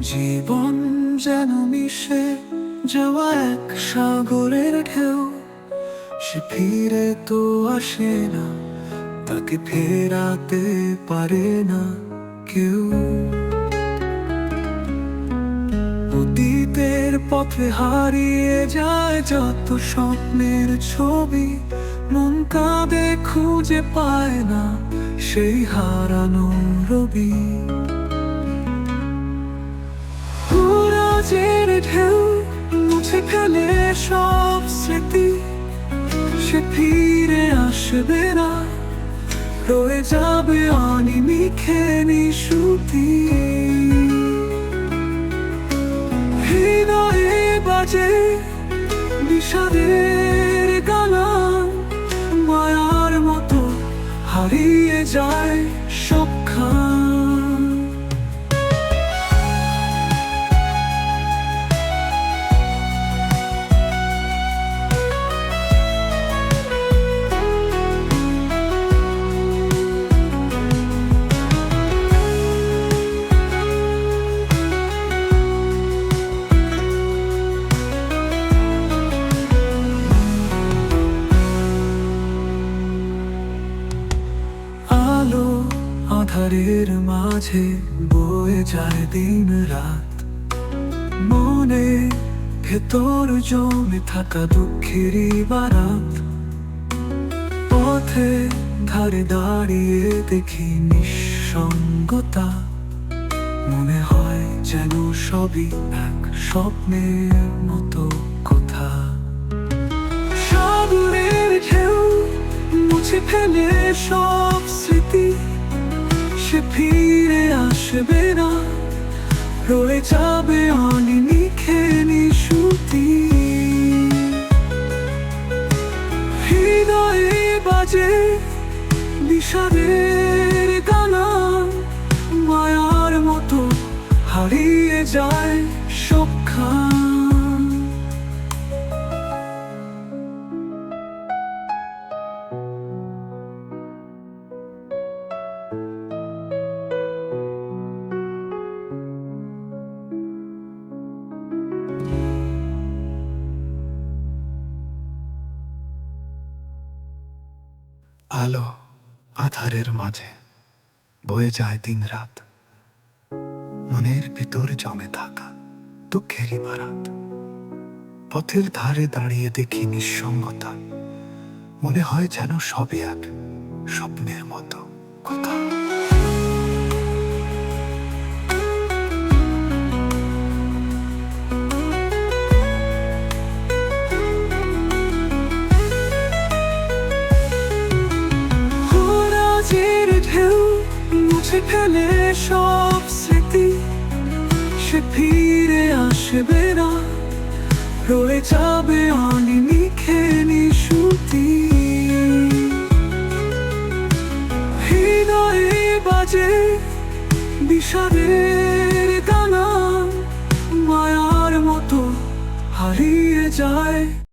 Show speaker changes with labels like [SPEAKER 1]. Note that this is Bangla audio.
[SPEAKER 1] জীবন যেন মিশে যাওয়া এক সাগরের ঢেউ, সে ফিরে তো আসে না, তাকে ফেরাতে পারে না কেউ। অতীতের পথে হারিয়ে যায় যত স্বপ্নের ছবি, মন কাঁদে খুঁজে পায় না সেই হারানো রবি। পুরাজের ঢেউ, মুছে ফেলে সব স্মৃতি। সে ফিরে আসবে না, রয়ে যাবে অনিমিখে নিশুতি হৃদয়ে বাজে বিষাদের গালান মায়ার মতো হারিয়ে যায়। আধারের মাঝে বয়ে যায় দিন রাত। মনে ভেতর জমে থাকা দুঃখেরই বারাত। পথে ধারে দাঁড়িয়ে দেখি নিঃসঙ্গতা। মনে হয় যেন সবই এক স্বপ্নের মতো কথা। সাগরের ঢেউ মুছে ফেলে সব স্মৃতি। সে ফিরে আসবে না। রয়ে যাবে অনিমিখে নিশুতি হৃদয়ে বাজে বিষাদের গানা। মায়ার মতো হারিয়ে যায় আলো আধারের মাঝে বয়ে যায় দিন রাত। মনের ভিতর জমে থাকা দুঃখেরই বারাত পথের ধারে দাঁড়িয়ে দেখি নিঃসঙ্গতা। মনে হয় যেন সবই এক স্বপ্নের মতো। কথা। মুছে ফেলে সব স্মৃতি সে ফিরে আসবে না। রয়ে যাবে অনিমিখে নিশুতি হৃদয়ে বাজে বিষাদের গানা মায়ার মতো হারিয়ে যায়।